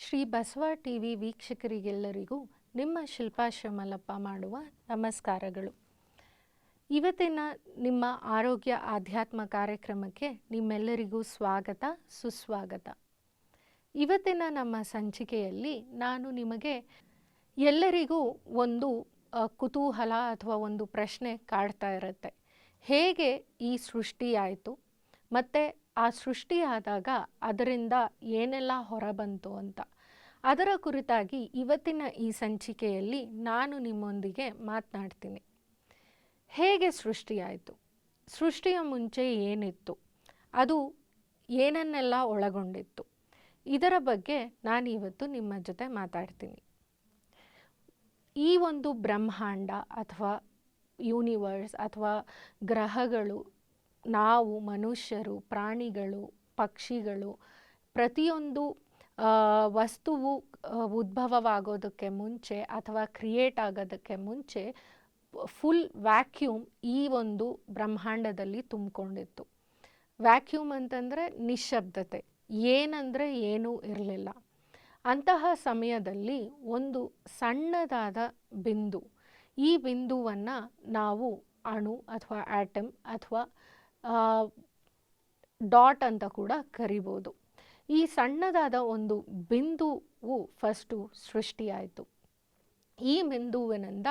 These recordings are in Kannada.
ಶ್ರೀ ಬಸವ ಟಿ ವಿ ವೀಕ್ಷಕರಿಗೆಲ್ಲರಿಗೂ ನಿಮ್ಮ ಶಿಲ್ಪಾ ಶ್ರಮಲಪ್ಪ ಮಾಡುವ ನಮಸ್ಕಾರಗಳು. ಇವತ್ತಿನ ನಿಮ್ಮ ಆರೋಗ್ಯ ಆಧ್ಯಾತ್ಮ ಕಾರ್ಯಕ್ರಮಕ್ಕೆ ನಿಮ್ಮೆಲ್ಲರಿಗೂ ಸ್ವಾಗತ, ಸುಸ್ವಾಗತ. ಇವತ್ತಿನ ನಮ್ಮ ಸಂಚಿಕೆಯಲ್ಲಿ ನಾನು ನಿಮಗೆ ಎಲ್ಲರಿಗೂ ಒಂದು ಕುತೂಹಲ ಅಥವಾ ಒಂದು ಪ್ರಶ್ನೆ ಕಾಡ್ತಾ ಇರುತ್ತೆ. ಹೇಗೆ ಈ ಸೃಷ್ಟಿಯಾಯಿತು? ಮತ್ತು ಆ ಸೃಷ್ಟಿಯಾದಾಗ ಅದರಿಂದ ಏನೆಲ್ಲ ಹೊರಬಂತು ಅಂತ. ಅದರ ಕುರಿತಾಗಿ ಇವತ್ತಿನ ಈ ಸಂಚಿಕೆಯಲ್ಲಿ ನಾನು ನಿಮ್ಮೊಂದಿಗೆ ಮಾತನಾಡ್ತೀನಿ. ಹೇಗೆ ಸೃಷ್ಟಿಯಾಯಿತು? ಸೃಷ್ಟಿಯ ಮುಂಚೆ ಏನಿತ್ತು? ಅದು ಏನನ್ನೆಲ್ಲ ಒಳಗೊಂಡಿತ್ತು? ಇದರ ಬಗ್ಗೆ ನಾನು ಇವತ್ತು ನಿಮ್ಮ ಜೊತೆ ಮಾತಾಡ್ತೀನಿ. ಈ ಒಂದು ಬ್ರಹ್ಮಾಂಡ ಅಥವಾ ಯೂನಿವರ್ಸ್ ಅಥವಾ ಗ್ರಹಗಳು ನಾವು ಮನುಷ್ಯರು, ಪ್ರಾಣಿಗಳು, ಪಕ್ಷಿಗಳು ಪ್ರತಿಯೊಂದು ವಸ್ತುವು ಉದ್ಭವವಾಗೋದಕ್ಕೆ ಮುಂಚೆ ಅಥವಾ ಕ್ರಿಯೇಟ್ ಆಗೋದಕ್ಕೆ ಮುಂಚೆ ಫುಲ್ ವ್ಯಾಕ್ಯೂಮ್ ಈ ಒಂದು ಬ್ರಹ್ಮಾಂಡದಲ್ಲಿ ತುಂಬಿಕೊಂಡಿತ್ತು. ವ್ಯಾಕ್ಯೂಮ್ ಅಂತಂದರೆ ನಿಶ್ಶಬ್ದತೆ. ಏನಂದರೆ ಏನೂ ಇರಲಿಲ್ಲ. ಅಂತಹ ಸಮಯದಲ್ಲಿ ಒಂದು ಸಣ್ಣದಾದ ಬಿಂದು. ಈ ಬಿಂದುವನ್ನು ನಾವು ಅಣು ಅಥವಾ ಆಟಮ್ ಅಥವಾ ಡಾಟ್ ಅಂತ ಕೂಡ ಕರಿಬೋದು. ಈ ಸಣ್ಣದಾದ ಒಂದು ಬಿಂದುವು ಫಸ್ಟು ಸೃಷ್ಟಿಯಾಯಿತು. ಈ ಬಿಂದುವಿನಿಂದ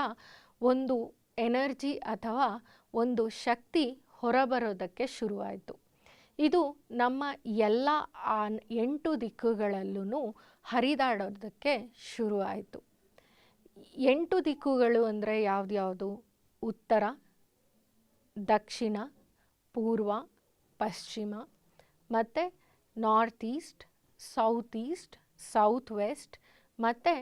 ಒಂದು ಎನರ್ಜಿ ಅಥವಾ ಒಂದು ಶಕ್ತಿ ಹೊರಬರೋದಕ್ಕೆ ಶುರುವಾಯಿತು. ಇದು ನಮ್ಮ ಎಲ್ಲ ಆ ಎಂಟು ದಿಕ್ಕುಗಳಲ್ಲೂ ಹರಿದಾಡೋದಕ್ಕೆ ಶುರುವಾಯಿತು. ಎಂಟು ದಿಕ್ಕುಗಳು ಅಂದರೆ ಯಾವುದ್ಯಾವುದು? ಉತ್ತರ, ದಕ್ಷಿಣ ಪೂರ್ವ, ಪಶ್ಚಿಮ ಮತ್ತು north east south east south west ಮತ್ತು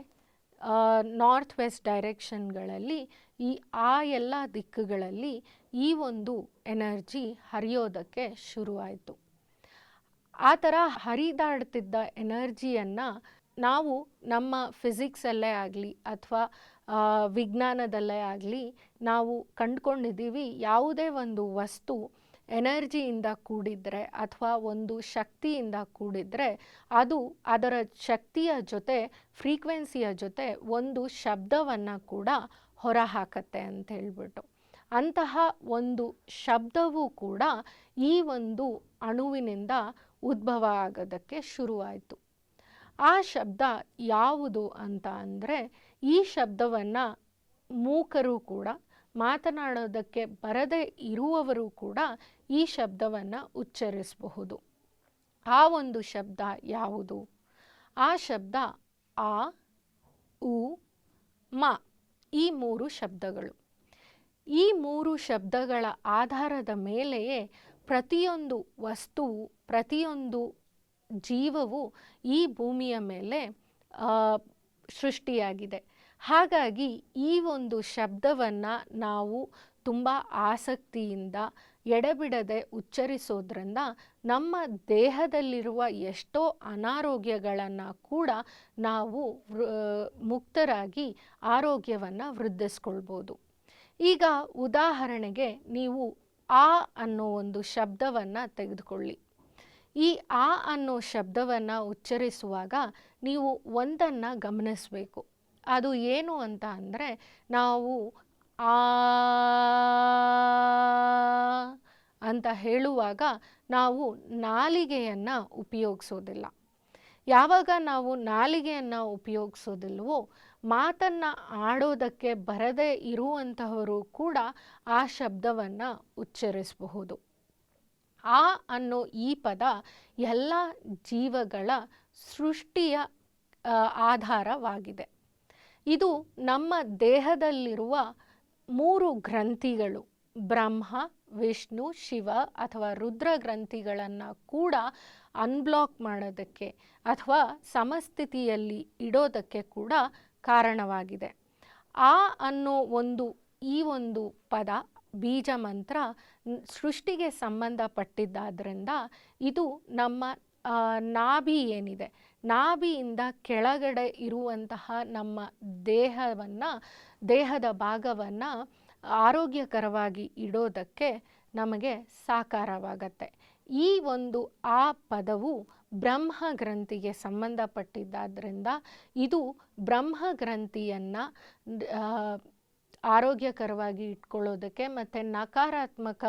ನಾರ್ತ್ ವೆಸ್ಟ್ ಡೈರೆಕ್ಷನ್ಗಳಲ್ಲಿ ಈ, ಆ ಎಲ್ಲ ದಿಕ್ಕುಗಳಲ್ಲಿ ಈ ಒಂದು ಎನರ್ಜಿ ಹರಿಯೋದಕ್ಕೆ ಶುರುವಾಯಿತು. ಆ ಥರ ಹರಿದಾಡ್ತಿದ್ದ ಎನರ್ಜಿಯನ್ನು ನಾವು ನಮ್ಮ ಫಿಸಿಕ್ಸಲ್ಲೇ ಆಗಲಿ ಅಥವಾ ವಿಜ್ಞಾನದಲ್ಲೇ ಆಗಲಿ ನಾವು ಕಂಡುಕೊಂಡಿದ್ದೀವಿ ಯಾವುದೇ ಒಂದು ವಸ್ತು ಎನರ್ಜಿಯಿಂದ ಕೂಡಿದರೆ ಅಥವಾ ಒಂದು ಶಕ್ತಿಯಿಂದ ಕೂಡಿದರೆ ಅದು ಅದರ ಶಕ್ತಿಯ ಜೊತೆ, ಫ್ರೀಕ್ವೆನ್ಸಿಯ ಜೊತೆ ಒಂದು ಶಬ್ದವನ್ನು ಕೂಡ ಹೊರಹಾಕತ್ತೆ ಅಂತ ಹೇಳ್ಬಿಟ್ಟು. ಅಂತಹ ಒಂದು ಶಬ್ದವೂ ಕೂಡ ಈ ಒಂದು ಅಣುವಿನಿಂದ ಉದ್ಭವ ಆಗೋದಕ್ಕೆ ಶುರುವಾಯಿತು. ಆ ಶಬ್ದ ಯಾವುದು ಅಂತ ಅಂದರೆ ಈ ಶಬ್ದವನ್ನು ಮೂಕರು ಕೂಡ ಮಾತನಾಡೋದಕ್ಕೆ ಬರದೇ ಇರುವವರು ಕೂಡ ಈ ಶಬ್ದವನ್ನು ಉಚ್ಚರಿಸಬಹುದು. ಆ ಒಂದು ಶಬ್ದ ಯಾವುದು? ಆ ಶಬ್ದ ಆ, ಉ, ಮ ಈ ಮೂರು ಶಬ್ದಗಳು. ಈ ಮೂರು ಶಬ್ದಗಳ ಆಧಾರದ ಮೇಲೆಯೇ ಪ್ರತಿಯೊಂದು ವಸ್ತುವು ಪ್ರತಿಯೊಂದು ಜೀವವು ಈ ಭೂಮಿಯ ಮೇಲೆ ಸೃಷ್ಟಿಯಾಗಿದೆ. ಹಾಗಾಗಿ ಈ ಒಂದು ಶಬ್ದವನ್ನು ನಾವು ತುಂಬ ಆಸಕ್ತಿಯಿಂದ ಎಡೆಬಿಡದೆ ಉಚ್ಚರಿಸೋದ್ರಿಂದ ನಮ್ಮ ದೇಹದಲ್ಲಿರುವ ಎಷ್ಟೋ ಅನಾರೋಗ್ಯಗಳನ್ನು ಕೂಡ ನಾವು ಮುಕ್ತರಾಗಿ ಆರೋಗ್ಯವನ್ನು ವೃದ್ಧಿಸ್ಕೊಳ್ಬೋದು. ಈಗ ಉದಾಹರಣೆಗೆ ನೀವು ಆ ಅನ್ನೋ ಒಂದು ಶಬ್ದವನ್ನು ತೆಗೆದುಕೊಳ್ಳಿ. ಈ ಆ ಅನ್ನೋ ಶಬ್ದವನ್ನು ಉಚ್ಚರಿಸುವಾಗ ನೀವು ಒಂದನ್ನು ಗಮನಿಸಬೇಕು. ಅದು ಏನು ಅಂತ ಅಂದರೆ ನಾವು ಆ ಅಂತ ಹೇಳುವಾಗ ನಾವು ನಾಲಿಗೆಯನ್ನು ಉಪಯೋಗಿಸೋದಿಲ್ಲ. ಯಾವಾಗ ನಾವು ನಾಲಿಗೆಯನ್ನು ಉಪಯೋಗಿಸೋದಿಲ್ವೋ ಮಾತನ್ನು ಆಡೋದಕ್ಕೆ ಬರದೇ ಇರುವಂತಹವರು ಕೂಡ ಆ ಶಬ್ದವನ್ನು ಉಚ್ಚರಿಸಬಹುದು. ಆ ಅನ್ನೋ ಈ ಪದ ಎಲ್ಲ ಜೀವಗಳ ಸೃಷ್ಟಿಯ ಆಧಾರವಾಗಿದೆ. ಇದು ನಮ್ಮ ದೇಹದಲ್ಲಿರುವ ಮೂರು ಗ್ರಂಥಿಗಳು. ಬ್ರಹ್ಮ, ವಿಷ್ಣು, ಶಿವ ಅಥವಾ ರುದ್ರ ಗ್ರಂಥಿಗಳನ್ನು ಕೂಡ ಅನ್ಬ್ಲಾಕ್ ಮಾಡೋದಕ್ಕೆ ಅಥವಾ ಸಮಸ್ಥಿತಿಯಲ್ಲಿ ಇಡೋದಕ್ಕೆ ಕೂಡ ಕಾರಣವಾಗಿದೆ. ಆ ಅನ್ನೋ ಒಂದು, ಈ ಒಂದು ಪದ, ಬೀಜ ಮಂತ್ರ ಸೃಷ್ಟಿಗೆ ಸಂಬಂಧಪಟ್ಟಿದ್ದಾದ್ರಿಂದ ಇದು ನಮ್ಮ ನಾಭಿ ಏನಿದೆ ನಾಭಿಯಿಂದ ಕೆಳಗಡೆ ಇರುವಂತಹ ನಮ್ಮ ದೇಹವನ್ನು, ದೇಹದ ಭಾಗವನ್ನು ಆರೋಗ್ಯಕರವಾಗಿ ಇಡೋದಕ್ಕೆ ನಮಗೆ ಸಾಕಾರವಾಗತ್ತೆ. ಈ ಒಂದು ಆ ಪದವು ಬ್ರಹ್ಮ ಗ್ರಂಥಿಗೆ ಸಂಬಂಧಪಟ್ಟಿದ್ದಾದ್ರಿಂದ ಇದು ಬ್ರಹ್ಮ ಗ್ರಂಥಿಯನ್ನು ಆರೋಗ್ಯಕರವಾಗಿ ಇಟ್ಕೊಳ್ಳೋದಕ್ಕೆ ಮತ್ತು ನಕಾರಾತ್ಮಕ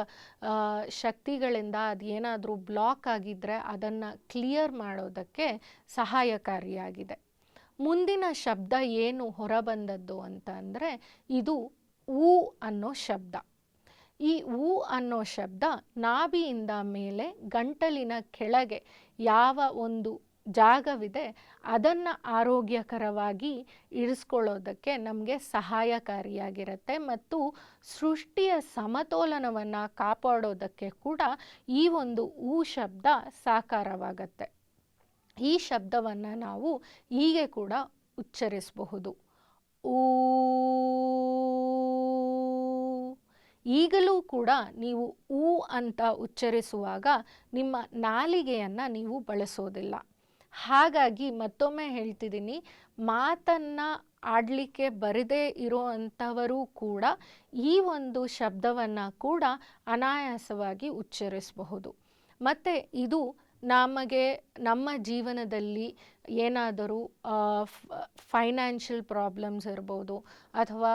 ಶಕ್ತಿಗಳಿಂದ ಅದು ಏನಾದರೂ ಬ್ಲಾಕ್ ಆಗಿದ್ದರೆ ಅದನ್ನು ಕ್ಲಿಯರ್ ಮಾಡೋದಕ್ಕೆ ಸಹಾಯಕಾರಿಯಾಗಿದೆ. ಮುಂದಿನ ಶಬ್ದ ಏನು ಹೊರಬಂದದ್ದು ಅಂತ ಅಂದರೆ ಇದು ಊ ಅನ್ನೋ ಶಬ್ದ. ಈ ಊ ಅನ್ನೋ ಶಬ್ದ ನಾಭಿಯಿಂದ ಮೇಲೆ ಗಂಟಲಿನ ಕೆಳಗೆ ಯಾವ ಒಂದು ಜಾಗವಿದೆ ಅದನ್ನು ಆರೋಗ್ಯಕರವಾಗಿ ಇರಿಸ್ಕೊಳ್ಳೋದಕ್ಕೆ ನಮಗೆ ಸಹಾಯಕಾರಿಯಾಗಿರುತ್ತೆ ಮತ್ತು ಸೃಷ್ಟಿಯ ಸಮತೋಲನವನ್ನು ಕಾಪಾಡೋದಕ್ಕೆ ಕೂಡ ಈ ಒಂದು ಊ ಶಬ್ದ ಸಾಕಾರವಾಗತ್ತೆ. ಈ ಶಬ್ದವನ್ನು ನಾವು ಹೀಗೆ ಕೂಡ ಉಚ್ಚರಿಸಬಹುದು. ಊ, ಈಗಲೂ ಕೂಡ ನೀವು ಊ ಅಂತ ಉಚ್ಚರಿಸುವಾಗ ನಿಮ್ಮ ನಾಲಿಗೆಯನ್ನು ನೀವು ಬಳಸೋದಿಲ್ಲ. ಹಾಗಾಗಿ ಮತ್ತೊಮ್ಮೆ ಹೇಳ್ತಿದ್ದೀನಿ, ಮಾತನ್ನು ಆಡಲಿಕ್ಕೆ ಬರದೇ ಇರೋ ಅಂಥವರು ಕೂಡ ಈ ಒಂದು ಶಬ್ದವನ್ನು ಕೂಡ ಅನಾಯಾಸವಾಗಿ ಉಚ್ಚರಿಸಬಹುದು. ಮತ್ತು ಇದು ನಮಗೆ ನಮ್ಮ ಜೀವನದಲ್ಲಿ ಏನಾದರೂ ಫೈನಾನ್ಷಿಯಲ್ ಪ್ರಾಬ್ಲಮ್ಸ್ ಇರ್ಬೋದು ಅಥವಾ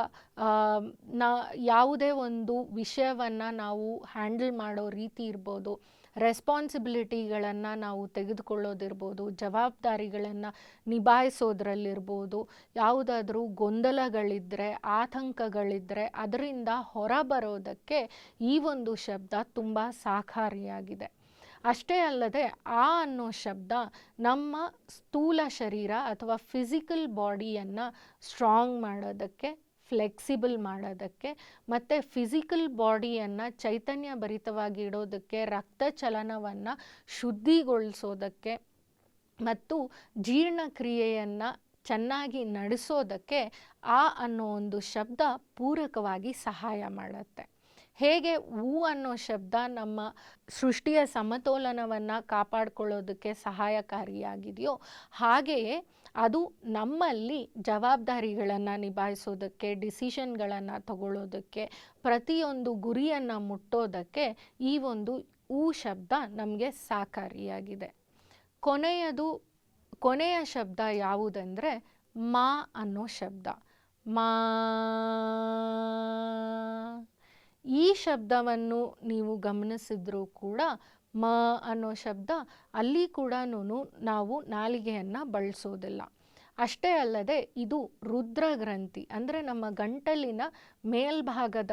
ನಾ, ಯಾವುದೇ ಒಂದು ವಿಷಯವನ್ನು ನಾವು ಹ್ಯಾಂಡಲ್ ಮಾಡೋ ರೀತಿ ಇರ್ಬೋದು ರೆಸ್ಪಾನ್ಸಿಬಿಲಿಟಿಗಳನ್ನು ನಾವು ತೆಗೆದುಕೊಳ್ಳೋದಿರ್ಬೋದು, ಜವಾಬ್ದಾರಿಗಳನ್ನು ನಿಭಾಯಿಸೋದ್ರಲ್ಲಿರ್ಬೋದು, ಯಾವುದಾದ್ರೂ ಗೊಂದಲಗಳಿದ್ದರೆ ಆತಂಕಗಳಿದ್ದರೆ ಅದರಿಂದ ಹೊರಬರೋದಕ್ಕೆ ಈ ಒಂದು ಶಬ್ದ ತುಂಬ ಸಾಕಾರಿಯಾಗಿದೆ. ಅಷ್ಟೇ ಅಲ್ಲದೆ ಆ ಅನ್ನೋ ಶಬ್ದ ನಮ್ಮ ಸ್ಥೂಲ ಶರೀರ ಅಥವಾ ಫಿಸಿಕಲ್ ಬಾಡಿಯನ್ನು ಸ್ಟ್ರಾಂಗ್ ಮಾಡೋದಕ್ಕೆ ಫ್ಲೆಕ್ಸಿಬಲ್ ಮಾಡೋದಕ್ಕೆ ಮತ್ತು ಫಿಸಿಕಲ್ ಬಾಡಿಯನ್ನು ಚೈತನ್ಯ ಭರಿತವಾಗಿ ಇಡೋದಕ್ಕೆ ರಕ್ತ ಚಲನವನ್ನು ಶುದ್ಧಿಗೊಳಿಸೋದಕ್ಕೆ ಮತ್ತು ಜೀರ್ಣಕ್ರಿಯೆಯನ್ನು ಚೆನ್ನಾಗಿ ನಡೆಸೋದಕ್ಕೆ ಆ ಅನ್ನೋ ಒಂದು ಶಬ್ದ ಪೂರಕವಾಗಿ ಸಹಾಯ ಮಾಡುತ್ತೆ. ಹೇಗೆ ಹೂ ಅನ್ನೋ ಶಬ್ದ ನಮ್ಮ ಸೃಷ್ಟಿಯ ಸಮತೋಲನವನ್ನು ಕಾಪಾಡಿಕೊಳ್ಳೋದಕ್ಕೆ ಸಹಾಯಕಾರಿಯಾಗಿದೆಯೋ ಹಾಗೆಯೇ ಅದು ನಮ್ಮಲ್ಲಿ ಜವಾಬ್ದಾರಿಗಳನ್ನು ನಿಭಾಯಿಸೋದಕ್ಕೆ, ಡಿಸಿಷನ್ಗಳನ್ನು ತಗೊಳ್ಳೋದಕ್ಕೆ, ಪ್ರತಿಯೊಂದು ಗುರಿಯನ್ನು ಮುಟ್ಟೋದಕ್ಕೆ ಈ ಒಂದು ಊ ಶಬ್ದ ನಮಗೆ ಸಾಕಾರಿಯಾಗಿದೆ. ಕೊನೆಯದು, ಕೊನೆಯ ಶಬ್ದ ಯಾವುದಂದರೆ ಮಾ ಅನ್ನೋ ಶಬ್ದ. ಮಾ ಈ ಶಬ್ದವನ್ನು ನೀವು ಗಮನಿಸಿದ್ರೂ ಕೂಡ ಮ ಅನ್ನೋ ಶಬ್ದ ಅಲ್ಲಿ ಕೂಡ ನಾವು ನಾಲಿಗೆಯನ್ನು ಬಳಸೋದಿಲ್ಲ. ಅಷ್ಟೇ ಅಲ್ಲದೆ ಇದು ರುದ್ರ ಗ್ರಂಥಿ ಅಂದರೆ ನಮ್ಮ ಗಂಟಲಿನ ಮೇಲ್ಭಾಗದ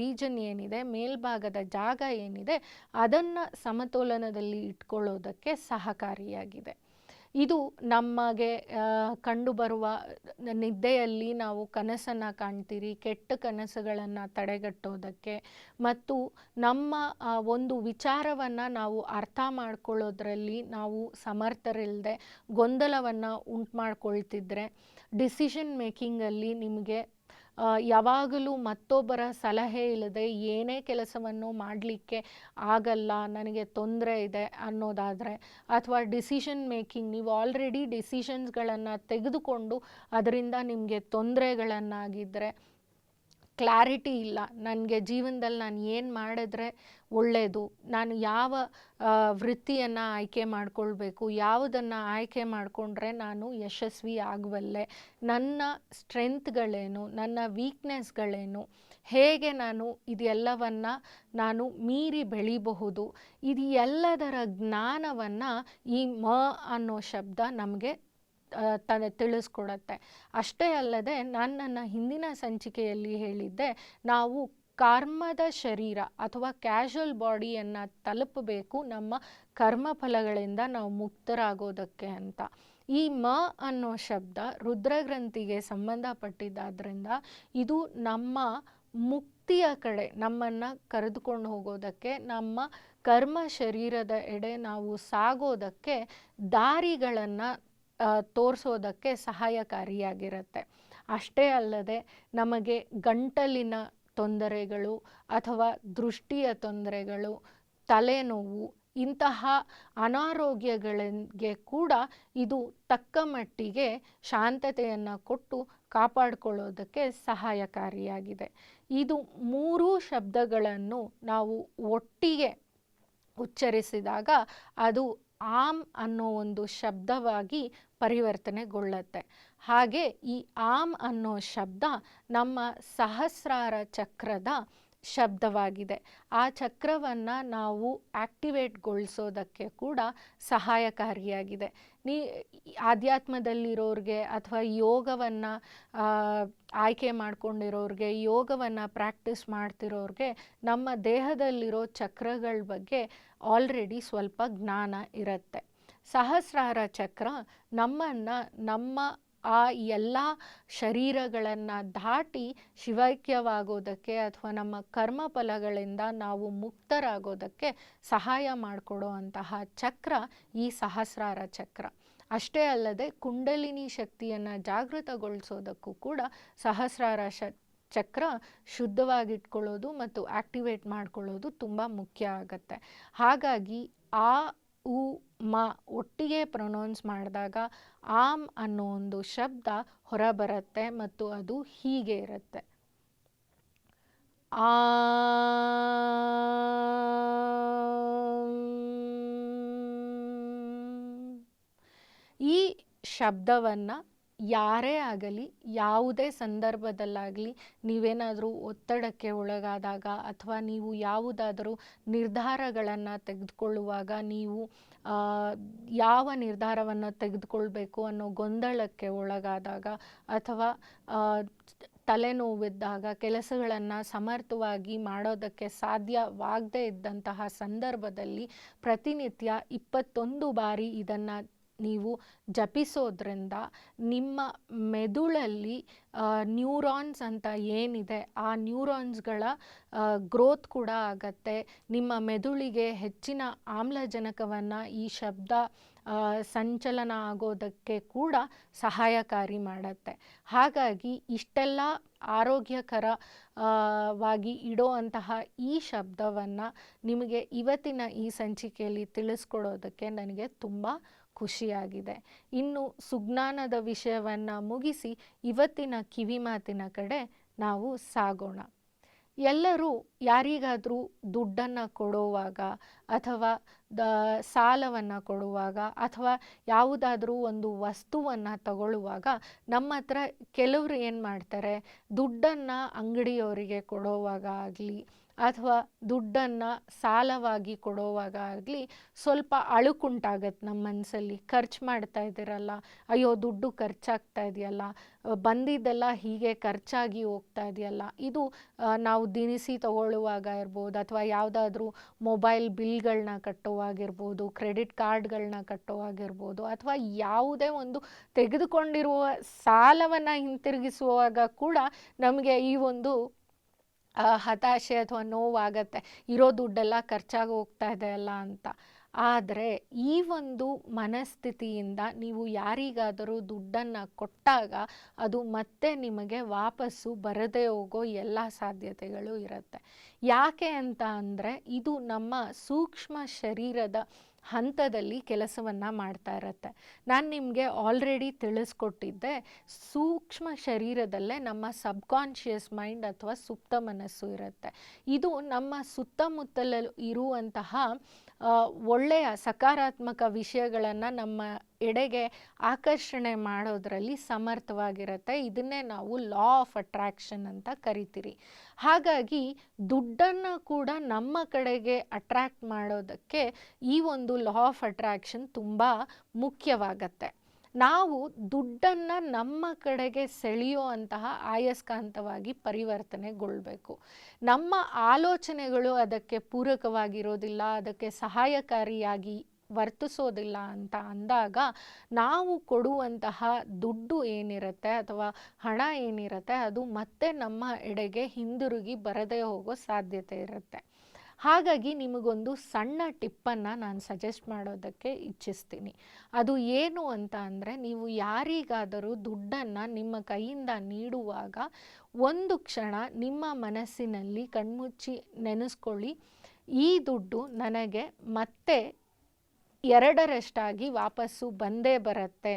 ರೀಜನ್ ಏನಿದೆ, ಮೇಲ್ಭಾಗದ ಜಾಗ ಏನಿದೆ ಅದನ್ನು ಸಮತೋಲನದಲ್ಲಿ ಇಟ್ಕೊಳ್ಳೋದಕ್ಕೆ ಸಹಕಾರಿಯಾಗಿದೆ. ಇದು ನಮಗೆ ಕಂಡುಬರುವ ನಿದ್ದೆಯಲ್ಲಿ ನಾವು ಕನಸನ್ನು ಕಾಣ್ತೀರಿ, ಕೆಟ್ಟ ಕನಸುಗಳನ್ನು ತಡೆಗಟ್ಟೋದಕ್ಕೆ. ಮತ್ತು ನಮ್ಮ ಒಂದು ವಿಚಾರವನ್ನು ನಾವು ಅರ್ಥ ಮಾಡ್ಕೊಳ್ಳೋದ್ರಲ್ಲಿ ನಾವು ಸಮರ್ಥರಿಲ್ಲದೆ ಗೊಂದಲವನ್ನು ಉಂಟು ಮಾಡ್ಕೊಳ್ತಿದ್ರೆ, ಡಿಸಿಷನ್ ಮೇಕಿಂಗಲ್ಲಿ ನಿಮಗೆ ಯಾವಾಗಲೂ ಮತ್ತೊಬ್ಬರ ಸಲಹೆ ಇಲ್ಲದೆ ಏನೇ ಕೆಲಸವನ್ನು ಮಾಡಲಿಕ್ಕೆ ಆಗಲ್ಲ, ನನಗೆ ತೊಂದರೆ ಇದೆ ಅನ್ನೋದಾದರೆ ಅಥವಾ ಡಿಸಿಷನ್ ಮೇಕಿಂಗ್ ನೀವು ಆಲ್ರೆಡಿ ಡಿಸಿಷನ್ಸ್ಗಳನ್ನು ತೆಗೆದುಕೊಂಡು ಅದರಿಂದ ನಿಮಗೆ ತೊಂದರೆಗಳನ್ನಾಗಿದ್ದರೆ ಕ್ಲಾರಿಟಿ ಇಲ್ಲ. ನನಗೆ ಜೀವನದಲ್ಲಿ ನಾನು ಏನು ಮಾಡಿದ್ರೆ ಒಳ್ಳೆಯದು ನಾನು ಯಾವ ವೃತ್ತಿಯನ್ನು ಆಯ್ಕೆ ಮಾಡಿಕೊಳ್ಬೇಕು, ಯಾವುದನ್ನು ಆಯ್ಕೆ ಮಾಡಿಕೊಂಡ್ರೆ ನಾನು ಯಶಸ್ವಿ ಆಗಬಲ್ಲೆ ನನ್ನ ಸ್ಟ್ರೆಂತ್ಗಳೇನು, ನನ್ನ ವೀಕ್ನೆಸ್ಗಳೇನು ಹೇಗೆ ನಾನು ಇದೆಲ್ಲವನ್ನು ನಾನು ಮೀರಿ ಬೆಳಿಬಹುದು ಇದು ಎಲ್ಲದರ ಜ್ಞಾನವನ್ನು ಈ ಮ ಅನ್ನೋ ಶಬ್ದ ನಮಗೆ ತ ತಿಳಿಸ್ಕೊಡತ್ತೆ. ಅಷ್ಟೇ ಅಲ್ಲದೆ ನಾನು ನನ್ನ ಹಿಂದಿನ ಸಂಚಿಕೆಯಲ್ಲಿ ಹೇಳಿದ್ದೆ, ನಾವು ಕರ್ಮದ ಶರೀರ ಅಥವಾ ಕ್ಯಾಶುವಲ್ ಬಾಡಿಯನ್ನು ತಲುಪಬೇಕು ನಮ್ಮ ಕರ್ಮಫಲಗಳಿಂದ ನಾವು ಮುಕ್ತರಾಗೋದಕ್ಕೆ ಅಂತ. ಈ ಮ ಅನ್ನೋ ಶಬ್ದ ರುದ್ರಗ್ರಂಥಿಗೆ ಸಂಬಂಧಪಟ್ಟಿದ್ದಾದ್ರಿಂದ ಇದು ನಮ್ಮ ಮುಕ್ತಿಯ ಕಡೆ, ನಮ್ಮನ್ನು ಕರೆದುಕೊಂಡು ಹೋಗೋದಕ್ಕೆ, ನಮ್ಮ ಕರ್ಮ ಶರೀರದ ಎಡೆ ನಾವು ಸಾಗೋದಕ್ಕೆ ದಾರಿಗಳನ್ನು ತೋರಿಸೋದಕ್ಕೆ ಸಹಾಯಕಾರಿಯಾಗಿರುತ್ತೆ. ಅಷ್ಟೇ ಅಲ್ಲದೆ ನಮಗೆ ಗಂಟಲಿನ ತೊಂದರೆಗಳು ಅಥವಾ ದೃಷ್ಟಿಯ ತೊಂದರೆಗಳು, ತಲೆನೋವು ಇಂತಹ ಅನಾರೋಗ್ಯಗಳಿಗೆ ಕೂಡ ಇದು ತಕ್ಕ ಮಟ್ಟಿಗೆ ಶಾಂತತೆಯನ್ನು ಕೊಟ್ಟು ಕಾಪಾಡಿಕೊಳ್ಳೋದಕ್ಕೆ ಸಹಾಯಕಾರಿಯಾಗಿದೆ. ಇದು ಮೂರೂ ಶಬ್ದಗಳನ್ನು ನಾವು ಒಟ್ಟಿಗೆ ಉಚ್ಚರಿಸಿದಾಗ ಅದು ಆಮ್ ಅನ್ನೋ ಒಂದು ಶಬ್ದವಾಗಿ ಪರಿವರ್ತನೆಗೊಳ್ಳುತ್ತೆ. ಹಾಗೆ ಈ ಆಮ್ ಅನ್ನೋ ಶಬ್ದ ನಮ್ಮ ಸಹಸ್ರಾರ ಚಕ್ರದ ಶಬ್ದವಾಗಿದೆ. ಆ ಚಕ್ರವನ್ನು ನಾವು ಆಕ್ಟಿವೇಟ್ಗೊಳಿಸೋದಕ್ಕೆ ಕೂಡ ಸಹಾಯಕಾರಿಯಾಗಿದೆ. ನೀ, ಆಧ್ಯಾತ್ಮದಲ್ಲಿರೋರಿಗೆ ಅಥವಾ ಯೋಗವನ್ನು ಆಯ್ಕೆ ಮಾಡ್ಕೊಂಡಿರೋರಿಗೆ, ಯೋಗವನ್ನು ಪ್ರಾಕ್ಟೀಸ್ ಮಾಡ್ತಿರೋರಿಗೆ ನಮ್ಮ ದೇಹದಲ್ಲಿರೋ ಚಕ್ರಗಳ ಬಗ್ಗೆ ಆಲ್ರೆಡಿ ಸ್ವಲ್ಪ ಜ್ಞಾನ ಇರುತ್ತೆ. ಸಹಸ್ರಾರ ಚಕ್ರ ನಮ್ಮನ್ನು ನಮ್ಮ ಆ ಎಲ್ಲ ಶರೀರಗಳನ್ನು ದಾಟಿ ಶಿವೈಕ್ಯವಾಗೋದಕ್ಕೆ ಅಥವಾ ನಮ್ಮ ಕರ್ಮಫಲಗಳಿಂದ ನಾವು ಮುಕ್ತರಾಗೋದಕ್ಕೆ ಸಹಾಯ ಮಾಡಿಕೊಡೋ ಅಂತಹ ಚಕ್ರ ಈ ಸಹಸ್ರಾರ ಚಕ್ರ. ಅಷ್ಟೇ ಅಲ್ಲದೆ ಕುಂಡಲಿನಿ ಶಕ್ತಿಯನ್ನು ಜಾಗೃತಗೊಳಿಸೋದಕ್ಕೂ ಕೂಡ ಸಹಸ್ರಾರ ಶ ಚಕ್ರ ಶುದ್ಧವಾಗಿಟ್ಕೊಳ್ಳೋದು ಮತ್ತು ಆಕ್ಟಿವೇಟ್ ಮಾಡ್ಕೊಳ್ಳೋದು ತುಂಬ ಮುಖ್ಯ ಆಗತ್ತೆ. ಹಾಗಾಗಿ ಆ ಉ, ಮ ಒಟ್ಟಿಗೆ ಪ್ರೊನೌನ್ಸ್ ಮಾಡಿದಾಗ ಆಮ್ ಅನ್ನೋ ಒಂದು ಶಬ್ದ ಹೊರಬರುತ್ತೆ ಮತ್ತು ಅದು ಹೀಗೆ ಇರುತ್ತೆ. ಆ, ಈ ಶಬ್ದವನ್ನು ಯಾರೇ ಆಗಲಿ, ಯಾವುದೇ ಸಂದರ್ಭದಲ್ಲಾಗಲಿ ನೀವೇನಾದರೂ ಒತ್ತಡಕ್ಕೆ ಒಳಗಾದಾಗ ಅಥವಾ ನೀವು ಯಾವುದಾದರೂ ನಿರ್ಧಾರಗಳನ್ನು ತೆಗೆದುಕೊಳ್ಳುವಾಗ ನೀವು ಯಾವ ನಿರ್ಧಾರವನ್ನು ತೆಗೆದುಕೊಳ್ಬೇಕು ಅನ್ನೋ ಗೊಂದಲಕ್ಕೆ ಒಳಗಾದಾಗ ಅಥವಾ ತಲೆನೋವಿದ್ದಾಗ ಕೆಲಸಗಳನ್ನು ಸಮರ್ಥವಾಗಿ ಮಾಡೋದಕ್ಕೆ ಸಾಧ್ಯವಾಗದೇ ಇದ್ದಂತಹ ಸಂದರ್ಭದಲ್ಲಿ ಪ್ರತಿನಿತ್ಯ ಇಪ್ಪತ್ತೊಂದು ಬಾರಿ ಇದನ್ನು ನೀವು ಜಪಿಸೋದ್ರಿಂದ ನಿಮ್ಮ ಮೆದುಳಲ್ಲಿ ನ್ಯೂರಾನ್ಸ್ ಅಂತ ಏನಿದೆ, ಆ ನ್ಯೂರಾನ್ಸ್ಗಳ ಗ್ರೋತ್ ಕೂಡ ಆಗತ್ತೆ. ನಿಮ್ಮ ಮೆದುಳಿಗೆ ಹೆಚ್ಚಿನ ಆಮ್ಲಜನಕವನ್ನು ಈ ಶಬ್ದ ಸಂಚಲನ ಆಗೋದಕ್ಕೆ ಕೂಡ ಸಹಾಯಕಾರಿ ಮಾಡುತ್ತೆ. ಹಾಗಾಗಿ ಇಷ್ಟೆಲ್ಲ ಆರೋಗ್ಯಕರ ವಾಗಿ ಇಡೋವಂತಹ ಈ ಶಬ್ದವನ್ನು ನಿಮಗೆ ಇವತ್ತಿನ ಈ ಸಂಚಿಕೆಯಲ್ಲಿ ತಿಳಿಸ್ಕೊಡೋದಕ್ಕೆ ನನಗೆ ತುಂಬ ಖುಷಿಯಾಗಿದೆ. ಇನ್ನು ಸುಜ್ಞಾನದ ವಿಷಯವನ್ನು ಮುಗಿಸಿ ಇವತ್ತಿನ ಕಿವಿ ಮಾತಿನ ಕಡೆ ನಾವು ಸಾಗೋಣ. ಎಲ್ಲರೂ ಯಾರಿಗಾದರೂ ದುಡ್ಡನ್ನು ಕೊಡುವಾಗ ಅಥವಾ ದ, ಸಾಲವನ್ನು ಕೊಡುವಾಗ ಅಥವಾ ಯಾವುದಾದ್ರೂ ಒಂದು ವಸ್ತುವನ್ನು ತಗೊಳ್ಳುವಾಗ ನಮ್ಮ ಹತ್ರ ಕೆಲವರು ಏನು ಮಾಡ್ತಾರೆ? ದುಡ್ಡನ್ನು ಅಂಗಡಿಯವರಿಗೆ ಕೊಡೋವಾಗ ಆಗಲಿ ಅಥವಾ ದುಡ್ಡನ್ನು ಸಾಲವಾಗಿ ಕೊಡೋವಾಗ ಆಗಲಿ ಸ್ವಲ್ಪ ಅಳುಕುಂಟಾಗತ್ತೆ ನಮ್ಮ ಮನಸ್ಸಲ್ಲಿ ಖರ್ಚು ಮಾಡ್ತಾ ಇದ್ದೀರಲ್ಲ, ಅಯ್ಯೋ ದುಡ್ಡು ಖರ್ಚಾಗ್ತಾ ಇದೆಯಲ್ಲ ಬಂದಿದ್ದೆಲ್ಲ ಹೀಗೆ ಖರ್ಚಾಗಿ ಹೋಗ್ತಾ ಇದೆಯಲ್ಲ, ಇದು ನಾವು ದಿನಿಸಿ ತಗೊಳ್ಳುವಾಗ ಇರ್ಬೋದು, ಅಥವಾ ಯಾವುದಾದ್ರೂ ಮೊಬೈಲ್ ಬಿಲ್ಗಳನ್ನ ಕಟ್ಟುವಾಗಿರ್ಬೋದು, ಕ್ರೆಡಿಟ್ ಕಾರ್ಡ್ಗಳನ್ನ ಕಟ್ಟುವಾಗಿರ್ಬೋದು, ಅಥವಾ ಯಾವುದೇ ಒಂದು ತೆಗೆದುಕೊಂಡಿರುವ ಸಾಲವನ್ನು ಹಿಂತಿರುಗಿಸುವಾಗ ಕೂಡ ನಮಗೆ ಈ ಒಂದು ಹತಾಶೆ ಅಥವಾ ನೋವಾಗತ್ತೆ, ಇರೋ ದುಡ್ಡೆಲ್ಲ ಖರ್ಚಾಗಿ ಹೋಗ್ತಾ ಇದೆ ಅಲ್ಲ ಅಂತ. ಆದರೆ ಈ ಒಂದು ಮನಸ್ಥಿತಿಯಿಂದ ನೀವು ಯಾರಿಗಾದರೂ ದುಡ್ಡನ್ನು ಕೊಟ್ಟಾಗ ಅದು ಮತ್ತೆ ನಿಮಗೆ ವಾಪಸ್ಸು ಬರದೇ ಹೋಗೋ ಎಲ್ಲ ಸಾಧ್ಯತೆಗಳು ಇರುತ್ತೆ. ಯಾಕೆ ಅಂತ ಅಂದರೆ ಇದು ನಮ್ಮ ಸೂಕ್ಷ್ಮ ಶರೀರದ ಹಂತದಲ್ಲಿ ಕೆಲಸವನ್ನು ಮಾಡ್ತಾ ಇರತ್ತೆ. ನಾನು ನಿಮಗೆ ಆಲ್ರೆಡಿ ತಿಳಿಸ್ಕೊಟ್ಟಿದ್ದೆ, ಸೂಕ್ಷ್ಮ ಶರೀರದಲ್ಲೇ ನಮ್ಮ ಸಬ್ಕಾನ್ಷಿಯಸ್ ಮೈಂಡ್ ಅಥವಾ ಸುಪ್ತ ಮನಸ್ಸು ಇರುತ್ತೆ. ಇದು ನಮ್ಮ ಸುತ್ತಮುತ್ತಲ ಇರುವಂತಹ ಒಳ್ಳೆಯ ಸಕಾರಾತ್ಮಕ ವಿಷಯಗಳನ್ನು ನಮ್ಮ ಎಡೆಗೆ ಆಕರ್ಷಣೆ ಮಾಡೋದರಲ್ಲಿ ಸಮರ್ಥವಾಗಿರುತ್ತೆ. ಇದನ್ನೇ ನಾವು ಲಾ ಆಫ್ ಅಟ್ರಾಕ್ಷನ್ ಅಂತ ಕರಿತೀರಿ. ಹಾಗಾಗಿ ದುಡ್ಡನ್ನು ಕೂಡ ನಮ್ಮ ಕಡೆಗೆ ಅಟ್ರ್ಯಾಕ್ಟ್ ಮಾಡೋದಕ್ಕೆ ಈ ಒಂದು ಲಾ ಆಫ್ ಅಟ್ರಾಕ್ಷನ್ ತುಂಬ ಮುಖ್ಯವಾಗತ್ತೆ. ನಾವು ದುಡ್ಡನ್ನು ನಮ್ಮ ಕಡೆಗೆ ಸೆಳೆಯೋ ಅಂತಹ ಆಯಸ್ಕಾಂತವಾಗಿ ಪರಿವರ್ತನೆಗೊಳ್ಬೇಕು. ನಮ್ಮ ಆಲೋಚನೆಗಳು ಅದಕ್ಕೆ ಪೂರಕವಾಗಿರೋದಿಲ್ಲ, ಅದಕ್ಕೆ ಸಹಾಯಕಾರಿಯಾಗಿ ವರ್ತಿಸೋದಿಲ್ಲ ಅಂತ ಅಂದಾಗ ನಾವು ಕೊಡುವಂತಹ ದುಡ್ಡು ಏನಿರುತ್ತೆ ಅಥವಾ ಹಣ ಏನಿರುತ್ತೆ ಅದು ಮತ್ತೆ ನಮ್ಮ ಎಡೆಗೆ ಹಿಂದಿರುಗಿ ಬರದೇ ಹೋಗೋ ಸಾಧ್ಯತೆ ಇರುತ್ತೆ. ಹಾಗಾಗಿ ನಿಮಗೊಂದು ಸಣ್ಣ ಟಿಪ್ಪನ್ನು ನಾನು ಸಜೆಸ್ಟ್ ಮಾಡೋದಕ್ಕೆ ಇಚ್ಛಿಸ್ತೀನಿ. ಅದು ಏನು ಅಂತ ಅಂದರೆ, ನೀವು ಯಾರಿಗಾದರೂ ದುಡ್ಡನ್ನು ನಿಮ್ಮ ಕೈಯಿಂದ ನೀಡುವಾಗ ಒಂದು ಕ್ಷಣ ನಿಮ್ಮ ಮನಸ್ಸಿನಲ್ಲಿ ಕಣ್ಮುಚ್ಚಿ ನೆನೆಸ್ಕೊಳ್ಳಿ. ಈ ದುಡ್ಡು ನನಗೆ ಮತ್ತೆ ಎರಡರಷ್ಟಾಗಿ ವಾಪಸ್ಸು ಬಂದೇ ಬರುತ್ತೆ.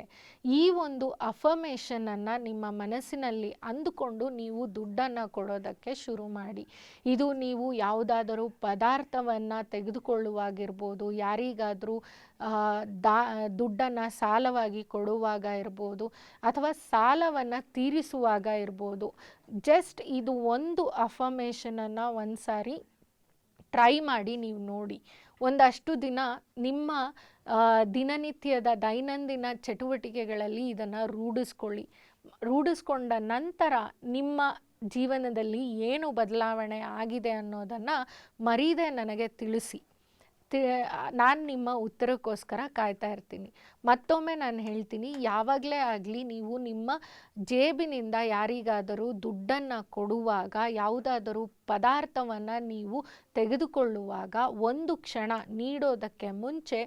ಈ ಒಂದು ಅಫಮೇಷನನ್ನು ನಿಮ್ಮ ಮನಸ್ಸಿನಲ್ಲಿ ಅಂದುಕೊಂಡು ನೀವು ದುಡ್ಡನ್ನು ಕೊಡೋದಕ್ಕೆ ಶುರು ಮಾಡಿ. ಇದು ನೀವು ಯಾವುದಾದರೂ ಪದಾರ್ಥವನ್ನು ತೆಗೆದುಕೊಳ್ಳುವಾಗಿರ್ಬೋದು, ಯಾರಿಗಾದರೂ ದಾ, ದುಡ್ಡನ್ನು ಸಾಲವಾಗಿ ಕೊಡುವಾಗ ಇರ್ಬೋದು, ಅಥವಾ ಸಾಲವನ್ನು ತೀರಿಸುವಾಗ ಇರ್ಬೋದು ಜಸ್ಟ್ ಇದು ಒಂದು ಅಫಮೇಷನನ್ನು ಒಂದು ಸಾರಿ ಟ್ರೈ ಮಾಡಿ ನೀವು ನೋಡಿ. ಒಂದಷ್ಟು ದಿನ ನಿಮ್ಮ ದಿನನಿತ್ಯದ ದೈನಂದಿನ ಚಟುವಟಿಕೆಗಳಲ್ಲಿ ಇದನ್ನು ರೂಢಿಸ್ಕೊಳ್ಳಿ. ರೂಢಿಸ್ಕೊಂಡ ನಂತರ ನಿಮ್ಮ ಜೀವನದಲ್ಲಿ ಏನು ಬದಲಾವಣೆ ಆಗಿದೆ ಅನ್ನೋದನ್ನು ಮರೀದೆ ನನಗೆ ತಿಳಿಸಿ. ನಾನು ನಿಮ್ಮ ಉತ್ತರಕ್ಕೋಸ್ಕರ ಕಾಯ್ತಾ ಇರ್ತೀನಿ. ಮತ್ತೊಮ್ಮೆ ನಾನು ಹೇಳ್ತೀನಿ, ಯಾವಾಗಲೇ ಆಗಲಿ ನೀವು ನಿಮ್ಮ ಜೇಬಿನಿಂದ ಯಾರಿಗಾದರೂ ದುಡ್ಡನ್ನು ಕೊಡುವಾಗ, ಯಾವುದಾದರೂ ಪದಾರ್ಥವನ್ನು ನೀವು ತೆಗೆದುಕೊಳ್ಳುವಾಗ, ಒಂದು ಕ್ಷಣ ನೀಡೋದಕ್ಕೆ ಮುಂಚೆ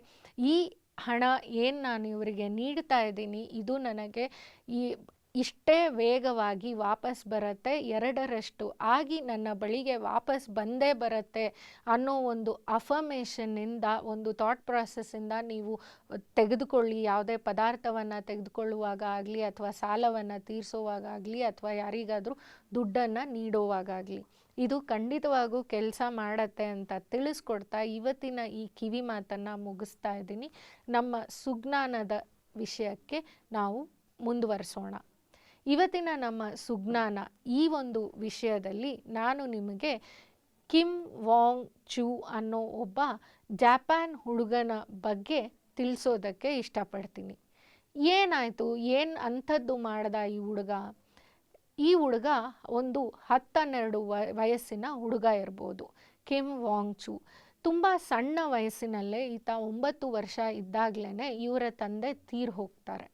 ಈ ಹಣ ಏನು ನಾನು ಇವರಿಗೆ ನೀಡ್ತಾ ಇದ್ದೀನಿ, ಇದು ನನಗೆ ಈ ಇಷ್ಟೇ ವೇಗವಾಗಿ ವಾಪಸ್ ಬರುತ್ತೆ, ಎರಡರಷ್ಟು ಆಗಿ ನನ್ನ ಬಳಿಗೆ ವಾಪಸ್ ಬಂದೇ ಬರುತ್ತೆ ಅನ್ನೋ ಒಂದು ಅಫರ್ಮೇಷನ್ನಿಂದ ಒಂದು ಥಾಟ್ ಪ್ರಾಸೆಸ್ಸಿಂದ ನೀವು ತೆಗೆದುಕೊಳ್ಳಿ. ಯಾವುದೇ ಪದಾರ್ಥವನ್ನು ತೆಗೆದುಕೊಳ್ಳುವಾಗ ಆಗಲಿ ಅಥವಾ ಸಾಲವನ್ನು ತೀರಿಸುವಾಗಲಿ ಅಥವಾ ಯಾರಿಗಾದರೂ ದುಡ್ಡನ್ನು ನೀಡುವಾಗಲಿ ಇದು ಖಂಡಿತವಾಗೂ ಕೆಲಸ ಮಾಡತ್ತೆ ಅಂತ ತಿಳಿಸ್ಕೊಡ್ತಾ ಇವತ್ತಿನ ಈ ಕಿವಿ ಮಾತನ್ನು ಮುಗಿಸ್ತಾ ಇದ್ದೀನಿ. ನಮ್ಮ ಸುಜ್ಞಾನದ ವಿಷಯಕ್ಕೆ ನಾವು ಮುಂದುವರಿಸೋಣ. ಇವತ್ತಿನ ನಮ್ಮ ಸುಜ್ಞಾನ ಈ ಒಂದು ವಿಷಯದಲ್ಲಿ ನಾನು ನಿಮಗೆ ಕಿಮ್ ವಾಂಗ್ ಚೂ ಅನ್ನೋ ಒಬ್ಬ ಜಪಾನ್ ಹುಡುಗನ ಬಗ್ಗೆ ತಿಳಿಸೋದಕ್ಕೆ ಇಷ್ಟಪಡ್ತೀನಿ. ಏನಾಯಿತು? ಏನು ಅಂಥದ್ದು ಮಾಡ್ದ ಈ ಹುಡುಗ? ಈ ಹುಡುಗ ಒಂದು ಹತ್ತನ್ನೆರಡು ವಯಸ್ಸಿನ ಹುಡುಗ ಇರ್ಬೋದು, ಕಿಮ್ ವಾಂಗ್ ಚೂ. ತುಂಬ ಸಣ್ಣ ವಯಸ್ಸಿನಲ್ಲೇ ಈತ ಒಂಬತ್ತು ವರ್ಷ ಇದ್ದಾಗಲೇ ಇವರ ತಂದೆ ತೀರ್ ಹೋಗ್ತಾರೆ.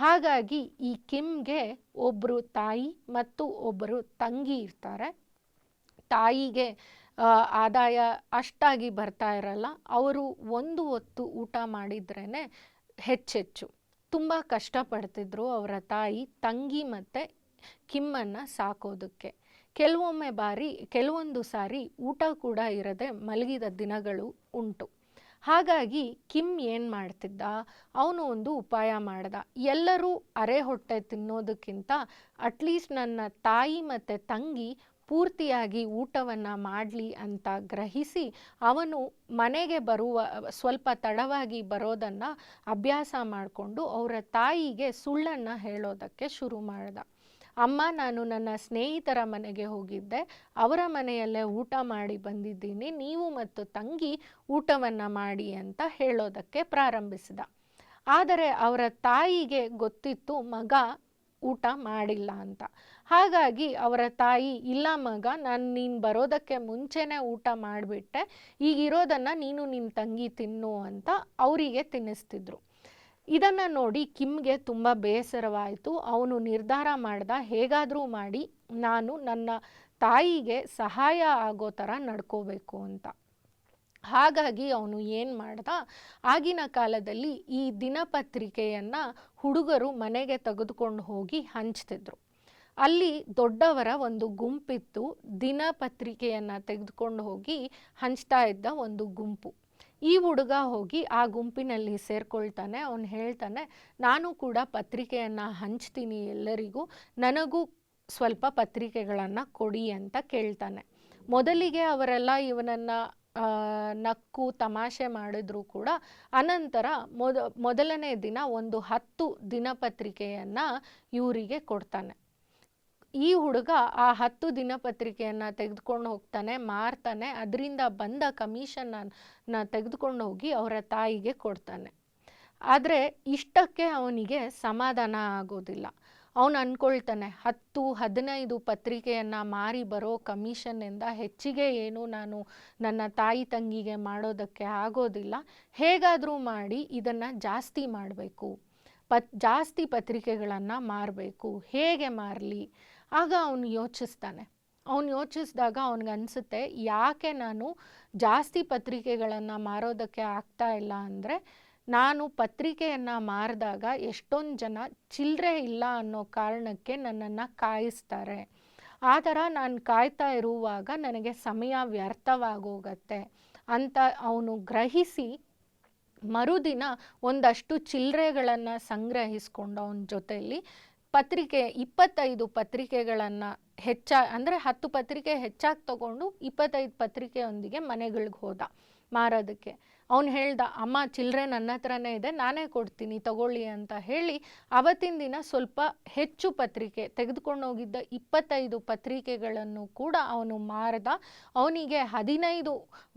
ಹಾಗಾಗಿ ಈ ಕಿಮ್ಗೆ ಒಬ್ಬರು ತಾಯಿ ಮತ್ತು ಒಬ್ಬರು ತಂಗಿ ಇರ್ತಾರೆ. ತಾಯಿಗೆ ಆದಾಯ ಅಷ್ಟಾಗಿ ಬರ್ತಾ ಇರಲ್ಲ. ಅವರು ಒಂದು ಹೊತ್ತು ಊಟ ಮಾಡಿದ್ರೇ ಹೆಚ್ಚೆಚ್ಚು. ತುಂಬ ಕಷ್ಟಪಡ್ತಿದ್ರು ಅವರ ತಾಯಿ, ತಂಗಿ ಮತ್ತು ಕಿಮ್ಮನ್ನು ಸಾಕೋದಕ್ಕೆ. ಕೆಲವೊಮ್ಮೆ ಬಾರಿ, ಕೆಲವೊಂದು ಸಾರಿ ಊಟ ಕೂಡ ಇರದೆ ಮಲಗಿದ ದಿನಗಳು ಉಂಟು. ಹಾಗಾಗಿ ಕಿಮ್ ಏನು ಮಾಡ್ತಿದ್ದ? ಅವನು ಒಂದು ಉಪಾಯ ಮಾಡ್ದ. ಎಲ್ಲರೂ ಅರೆ ಹೊಟ್ಟೆ ತಿನ್ನೋದಕ್ಕಿಂತ ಅಟ್ಲೀಸ್ಟ್ ನನ್ನ ತಾಯಿ ಮತ್ತು ತಂಗಿ ಪೂರ್ತಿಯಾಗಿ ಊಟವನ್ನು ಮಾಡಲಿ ಅಂತ ಗ್ರಹಿಸಿ ಅವನು ಮನೆಗೆ ಬರುವ, ಸ್ವಲ್ಪ ತಡವಾಗಿ ಬರೋದನ್ನು ಅಭ್ಯಾಸ ಮಾಡಿಕೊಂಡು ಅವರ ತಾಯಿಗೆ ಸುಳ್ಳನ್ನು ಹೇಳೋದಕ್ಕೆ ಶುರು ಮಾಡ್ದ. ಅಮ್ಮ, ನಾನು ನನ್ನ ಸ್ನೇಹಿತರ ಮನೆಗೆ ಹೋಗಿದ್ದೆ. ಅವರ ಮನೆಯಲ್ಲೇ ಊಟ ಮಾಡಿ ಬಂದಿದ್ದೀನಿ. ನೀವು ಮತ್ತು ತಂಗಿ ಊಟವನ್ನು ಮಾಡಿ ಅಂತ ಹೇಳೋದಕ್ಕೆ ಪ್ರಾರಂಭಿಸಿದ. ಆದರೆ ಅವರ ತಾಯಿಗೆ ಗೊತ್ತಿತ್ತು, ಮಗ ಊಟ ಮಾಡಿಲ್ಲ ಅಂತ. ಹಾಗಾಗಿ ಅವರ ತಾಯಿ, ಇಲ್ಲ ಮಗ, ನಾನು ನೀನು ಬರೋದಕ್ಕೆ ಮುಂಚೆನೇ ಊಟ ಮಾಡಿಬಿಟ್ಟೆ. ಈಗಿರೋದನ್ನು ನೀನು ನಿನ್ನ ತಂಗಿ ತಿನ್ನು ಅಂತ ಅವರಿಗೆ ತಿನ್ನಿಸ್ತಿದ್ರು. ಇದನ್ನು ನೋಡಿ ಕಿಮ್ಗೆ ತುಂಬ ಬೇಸರವಾಯಿತು. ಅವನು ನಿರ್ಧಾರ ಮಾಡ್ದ ಹೇಗಾದರೂ ಮಾಡಿ ನಾನು ನನ್ನ ತಾಯಿಗೆ ಸಹಾಯ ಆಗೋ ಥರ ನಡ್ಕೋಬೇಕು ಅಂತ. ಹಾಗಾಗಿ ಅವನು ಏನು ಮಾಡ್ದ? ಆಗಿನ ಕಾಲದಲ್ಲಿ ಈ ದಿನಪತ್ರಿಕೆಯನ್ನು ಹುಡುಗರು ಮನೆಗೆ ತೆಗೆದುಕೊಂಡು ಹೋಗಿ ಹಂಚ್ತಿದ್ರು. ಅಲ್ಲಿ ದೊಡ್ಡವರ ಒಂದು ಗುಂಪಿತ್ತು. ದಿನಪತ್ರಿಕೆಯನ್ನು ತೆಗೆದುಕೊಂಡು ಹೋಗಿ ಹಂಚ್ತಾ ಇದ್ದ ಒಂದು ಗುಂಪು. ಈ ಹುಡುಗ ಹೋಗಿ ಆ ಗುಂಪಿನಲ್ಲಿ ಸೇರ್ಕೊಳ್ತಾನೆ, ಅವನು ಹೇಳ್ತಾನೆ, ನಾನು ಕೂಡ ಪತ್ರಿಕೆಯನ್ನು ಹಂಚ್ತೀನಿ ಎಲ್ಲರಿಗೂ, ನನಗೂ ಸ್ವಲ್ಪ ಪತ್ರಿಕೆಗಳನ್ನು ಕೊಡಿ ಅಂತ ಕೇಳ್ತಾನೆ. ಮೊದಲಿಗೆ ಅವರೆಲ್ಲ ಇವನನ್ನು ನಕ್ಕು, ತಮಾಷೆ ಮಾಡಿದ್ರೂ ಕೂಡ, ಅನಂತರ ಮೊದ, ಮೊದಲನೇ ದಿನ ಒಂದು ಹತ್ತು ದಿನಪತ್ರಿಕೆಯನ್ನು ಇವರಿಗೆ ಕೊಡ್ತಾನೆ. ಈ ಹುಡುಗ ಆ ಹತ್ತು ದಿನಪತ್ರಿಕೆಯನ್ನು ತೆಗೆದುಕೊಂಡು ಹೋಗ್ತಾನೆ, ಮಾರ್ತಾನೆ. ಅದರಿಂದ ಬಂದ ಕಮಿಷನ್ನ ತೆಗೆದುಕೊಂಡು ಹೋಗಿ ಅವರ ತಾಯಿಗೆ ಕೊಡ್ತಾನೆ. ಆದರೆ ಇಷ್ಟಕ್ಕೆ ಅವನಿಗೆ ಸಮಾಧಾನ ಆಗೋದಿಲ್ಲ. ಅವನು ಅಂದ್ಕೊಳ್ತಾನೆ ಹತ್ತು, ಹದಿನೈದು ಪತ್ರಿಕೆಯನ್ನು ಮಾರಿ ಬರೋ ಕಮಿಷನ್ನಿಂದ ಹೆಚ್ಚಿಗೆ ಏನು ನಾನು ನನ್ನ ತಾಯಿ ತಂಗಿಗೆ ಮಾಡೋದಕ್ಕೆ ಆಗೋದಿಲ್ಲ. ಹೇಗಾದರೂ ಮಾಡಿ ಇದನ್ನು ಜಾಸ್ತಿ ಮಾಡಬೇಕು. ಪತ್, ಜಾಸ್ತಿ ಪತ್ರಿಕೆಗಳನ್ನು ಮಾರಬೇಕು. ಹೇಗೆ ಮಾರಲಿ? ಆಗ ಅವನು ಯೋಚಿಸ್ತಾನೆ. ಅವನು ಯೋಚಿಸಿದಾಗ ಅವನಿಗೆ ಅನಿಸುತ್ತೆ, ಯಾಕೆ ನಾನು ಜಾಸ್ತಿ ಪತ್ರಿಕೆಗಳನ್ನು ಮಾರೋದಕ್ಕೆ ಆಗ್ತಾ ಇಲ್ಲ ಅಂದರೆ, ನಾನು ಪತ್ರಿಕೆಯನ್ನು ಮಾರಿದಾಗ ಎಷ್ಟೊಂದು ಜನ ಚಿಲ್ಲರೆ ಇಲ್ಲ ಅನ್ನೋ ಕಾರಣಕ್ಕೆ ನನ್ನನ್ನು ಕಾಯಿಸ್ತಾರೆ. ಆ ಥರ ನಾನು ಕಾಯ್ತಾ ಇರುವಾಗ ನನಗೆ ಸಮಯ ವ್ಯರ್ಥವಾಗೋಗತ್ತೆ ಅಂತ ಅವನು ಗ್ರಹಿಸಿ, ಮರುದಿನ ಒಂದಷ್ಟು ಚಿಲ್ಲರೆಗಳನ್ನು ಸಂಗ್ರಹಿಸ್ಕೊಂಡು ಅವನ ಜೊತೆಯಲ್ಲಿ ಪತ್ರಿಕೆ, ಇಪ್ಪತ್ತೈದು ಪತ್ರಿಕೆಗಳನ್ನು ಹೆಚ್ಚ, ಅಂದರೆ ಹತ್ತು ಪತ್ರಿಕೆ ಹೆಚ್ಚಾಗಿ ತಗೊಂಡು ಇಪ್ಪತ್ತೈದು ಪತ್ರಿಕೆಯೊಂದಿಗೆ ಮನೆಗಳಿಗೆ ಹೋದ ಮಾರೋದಕ್ಕೆ. ಅವನು ಹೇಳ್ದ, ಅಮ್ಮ ಚಿಲ್ಲರೆ ನನ್ನ ಹತ್ರನೇ ಇದೆ, ನಾನೇ ಕೊಡ್ತೀನಿ, ತಗೊಳ್ಳಿ ಅಂತ ಹೇಳಿ ಅವತ್ತಿನ ದಿನ ಸ್ವಲ್ಪ ಹೆಚ್ಚು ಪತ್ರಿಕೆ ತೆಗೆದುಕೊಂಡು ಹೋಗಿದ್ದ ಇಪ್ಪತ್ತೈದು ಪತ್ರಿಕೆಗಳನ್ನು ಕೂಡ ಅವನು ಮಾರದ. ಅವನಿಗೆ ಹದಿನೈದು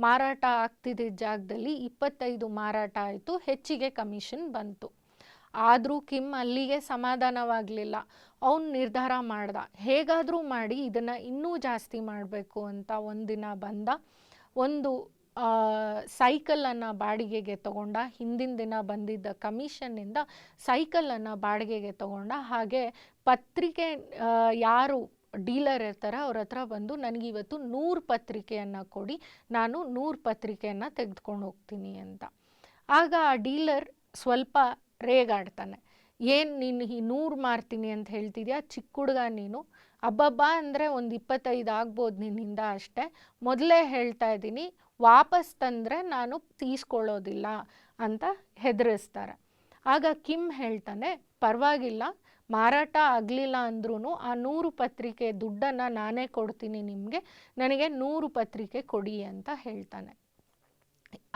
ಮಾರಾಟ ಆಗ್ತಿದ್ದ ಜಾಗದಲ್ಲಿ ಇಪ್ಪತ್ತೈದು ಮಾರಾಟ ಆಯಿತು, ಹೆಚ್ಚಿಗೆ ಕಮಿಷನ್ ಬಂತು. ಆದರೂ ಕಿಮ್ ಅಲ್ಲಿಗೆ ಸಮಾಧಾನವಾಗಲಿಲ್ಲ. ಅವನು ನಿರ್ಧಾರ ಮಾಡ್ದ. ಹೇಗಾದರೂ ಮಾಡಿ ಇದನ್ನು ಇನ್ನೂ ಜಾಸ್ತಿ ಮಾಡಬೇಕು ಅಂತ ಒಂದಿನ ಬಂದ. ಒಂದು ಸೈಕಲನ್ನು ಬಾಡಿಗೆಗೆ ತಗೊಂಡ. ಹಿಂದಿನ ದಿನ ಬಂದಿದ್ದ ಕಮಿಷನ್ನಿಂದ ಸೈಕಲನ್ನು ಬಾಡಿಗೆಗೆ ತಗೊಂಡ. ಹಾಗೆ ಪತ್ರಿಕೆ ಯಾರು ಡೀಲರ್ ಇರ್ತಾರೆ ಅವ್ರ ಹತ್ರ ಬಂದು ನನಗಿವತ್ತು ನೂರು ಪತ್ರಿಕೆಯನ್ನು ಕೊಡಿ. ನಾನು ನೂರು ಪತ್ರಿಕೆಯನ್ನು ತೆಗೆದುಕೊಂಡು ಹೋಗ್ತೀನಿ ಅಂತ. ಆಗ ಆ ಡೀಲರ್ ಸ್ವಲ್ಪ ರೇಗಾಡ್ತಾನೆ. ಏನು ನೀನು ಈ ನೂರು ಮಾರ್ತೀನಿ ಅಂತ ಹೇಳ್ತಿದ್ಯಾ? ಚಿಕ್ಕ ಹುಡುಗ ನೀನು. ಅಬ್ಬಬ್ಬ ಅಂದರೆ ಒಂದು ಇಪ್ಪತ್ತೈದು ಆಗ್ಬೋದು ನಿನ್ನಿಂದ ಅಷ್ಟೇ. ಮೊದಲೇ ಹೇಳ್ತಾ ಇದ್ದೀನಿ, ವಾಪಸ್ ತಂದರೆ ನಾನು ತೀಸ್ಕೊಳ್ಳೋದಿಲ್ಲ ಅಂತ ಹೆದರಿಸ್ತಾರೆ. ಆಗ ಕಿಮ್ ಹೇಳ್ತಾನೆ, ಪರವಾಗಿಲ್ಲ, ಮಾರಾಟ ಆಗಲಿಲ್ಲ ಅಂದ್ರೂ ಆ ನೂರು ಪತ್ರಿಕೆ ದುಡ್ಡನ್ನು ನಾನೇ ಕೊಡ್ತೀನಿ ನಿಮಗೆ, ನನಗೆ ನೂರು ಪತ್ರಿಕೆ ಕೊಡಿ ಅಂತ ಹೇಳ್ತಾನೆ.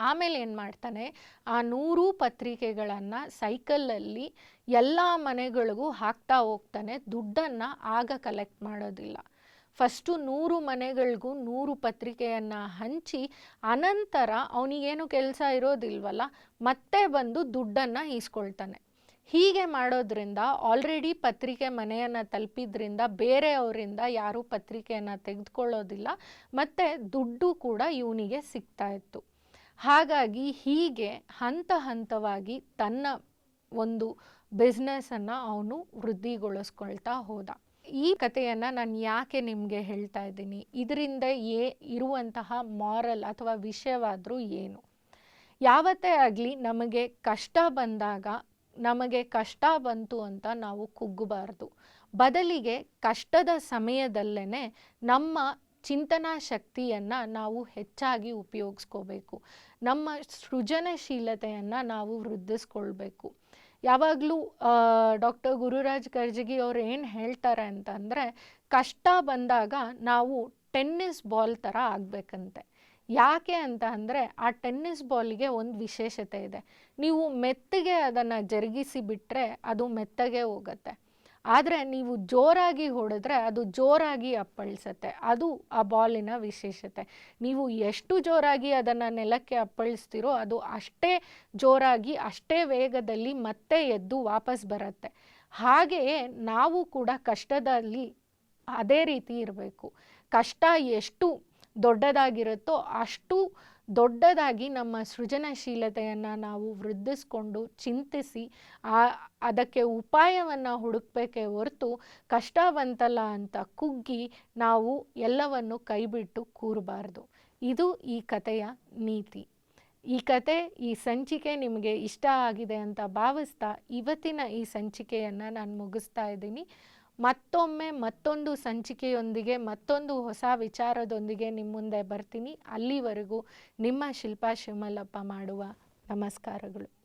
ಆಮೇಲೆ ಏನು ಮಾಡ್ತಾನೆ? ಆ ನೂರು ಪತ್ರಿಕೆಗಳನ್ನು ಸೈಕಲಲ್ಲಿ ಎಲ್ಲ ಮನೆಗಳಿಗೂ ಹಾಕ್ತಾ ಹೋಗ್ತಾನೆ. ದುಡ್ಡನ್ನು ಆಗ ಕಲೆಕ್ಟ್ ಮಾಡೋದಿಲ್ಲ. ಫಸ್ಟು ನೂರು ಮನೆಗಳಿಗೂ ನೂರು ಪತ್ರಿಕೆಯನ್ನು ಹಂಚಿ ಅನಂತರ ಅವನಿಗೇನು ಕೆಲಸ ಇರೋದಿಲ್ವಲ್ಲ, ಮತ್ತೆ ಬಂದು ದುಡ್ಡನ್ನು ಈಸ್ಕೊಳ್ತಾನೆ. ಹೀಗೆ ಮಾಡೋದ್ರಿಂದ ಆಲ್ರೆಡಿ ಪತ್ರಿಕೆ ಮನೆಯನ್ನು ತಲುಪಿದ್ರಿಂದ ಬೇರೆಯವರಿಂದ ಯಾರೂ ಪತ್ರಿಕೆಯನ್ನು ತೆಗೆದುಕೊಳ್ಳೋದಿಲ್ಲ, ಮತ್ತು ದುಡ್ಡು ಕೂಡ ಇವನಿಗೆ ಸಿಗ್ತಾ ಇತ್ತು. ಹಾಗಾಗಿ ಹೀಗೆ ಹಂತ ಹಂತವಾಗಿ ತನ್ನ ಒಂದು ಬಿಸ್ನೆಸ್ಸನ್ನು ಅವನು ವೃದ್ಧಿಗೊಳಿಸ್ಕೊಳ್ತಾ ಹೋದ. ಈ ಕಥೆಯನ್ನು ನಾನು ಯಾಕೆ ನಿಮಗೆ ಹೇಳ್ತಾ ಇದ್ದೀನಿ? ಇದರಿಂದ ಏ ಇರುವಂತಹ ಮಾರಲ್ ಅಥವಾ ವಿಷಯವಾದರೂ ಏನು? ಯಾವತ್ತೇ ಆಗಲಿ ನಮಗೆ ಕಷ್ಟ ಬಂದಾಗ, ನಮಗೆ ಕಷ್ಟ ಬಂತು ಅಂತ ನಾವು ಕುಗ್ಗಬಾರ್ದು. ಬದಲಿಗೆ ಕಷ್ಟದ ಸಮಯದಲ್ಲೇ ನಮ್ಮ ಚಿಂತನಾ ಶಕ್ತಿಯನ್ನು ನಾವು ಹೆಚ್ಚಾಗಿ ಉಪಯೋಗಿಸ್ಕೋಬೇಕು. ನಮ್ಮ ಸೃಜನಶೀಲತೆಯನ್ನು ನಾವು ವೃದ್ಧಿಸ್ಕೊಳ್ಬೇಕು. ಯಾವಾಗಲೂ ಡಾಕ್ಟರ್ ಗುರುರಾಜ್ ಕರ್ಜಗಿ ಅವ್ರು ಏನು ಹೇಳ್ತಾರೆ ಅಂತಂದರೆ, ಕಷ್ಟ ಬಂದಾಗ ನಾವು ಟೆನ್ನಿಸ್ ಬಾಲ್ ಥರ ಆಗಬೇಕಂತೆ. ಯಾಕೆ ಅಂತ ಅಂದರೆ, ಆ ಟೆನ್ನಿಸ್ ಬಾಲಿಗೆ ಒಂದು ವಿಶೇಷತೆ ಇದೆ. ನೀವು ಮೆತ್ತಗೆ ಅದನ್ನು ಜರುಗಿಸಿ ಬಿಟ್ಟರೆ ಅದು ಮೆತ್ತಗೆ ಹೋಗುತ್ತೆ. ಆದರೆ ನೀವು ಜೋರಾಗಿ ಹೊಡೆದ್ರೆ ಅದು ಜೋರಾಗಿ ಅಪ್ಪಳಿಸುತ್ತೆ. ಅದು ಆ ಬಾಲಿನ ವಿಶೇಷತೆ. ನೀವು ಎಷ್ಟು ಜೋರಾಗಿ ಅದನ್ನು ನೆಲಕ್ಕೆ ಅಪ್ಪಳಿಸ್ತೀರೋ ಅದು ಅಷ್ಟೇ ಜೋರಾಗಿ, ಅಷ್ಟೇ ವೇಗದಲ್ಲಿ ಮತ್ತೆ ಎದ್ದು ವಾಪಸ್ ಬರುತ್ತೆ. ಹಾಗೆಯೇ ನಾವು ಕೂಡ ಕಷ್ಟದಲ್ಲಿ ಅದೇ ರೀತಿ ಇರಬೇಕು. ಕಷ್ಟ ಎಷ್ಟು ದೊಡ್ಡದಾಗಿರುತ್ತೋ ಅಷ್ಟು ದೊಡ್ಡದಾಗಿ ನಮ್ಮ ಸೃಜನಶೀಲತೆಯನ್ನು ನಾವು ವೃದ್ಧಿಸ್ಕೊಂಡು ಚಿಂತಿಸಿ, ಆ, ಅದಕ್ಕೆ ಉಪಾಯವನ್ನು ಹುಡುಕಬೇಕೇ ಹೊರತು ಕಷ್ಟ ಬಂತಲ್ಲ ಅಂತ ಕುಗ್ಗಿ ನಾವು ಎಲ್ಲವನ್ನು ಕೈಬಿಟ್ಟು ಕೂರಬಾರ್ದು. ಇದು ಈ ಕಥೆಯ ನೀತಿ. ಈ ಕತೆ ಈ ಸಂಚಿಕೆ ನಿಮಗೆ ಇಷ್ಟ ಆಗಿದೆ ಅಂತ ಭಾವಿಸ್ತಾ ಇವತ್ತಿನ ಈ ಸಂಚಿಕೆಯನ್ನು ನಾನು ಮುಗಿಸ್ತಾ ಇದ್ದೀನಿ. ಮತ್ತೊಮ್ಮೆ ಮತ್ತೊಂದು ಸಂಚಿಕೆಯೊಂದಿಗೆ, ಮತ್ತೊಂದು ಹೊಸ ವಿಚಾರದೊಂದಿಗೆ ನಿಮ್ಮ ಮುಂದೆ ಬರ್ತೀನಿ. ಅಲ್ಲಿವರೆಗೂ ನಿಮ್ಮ ಶಿಲ್ಪಾ ಶಿವಮಲ್ಲಪ್ಪ ಮಾಡುವ ನಮಸ್ಕಾರಗಳು.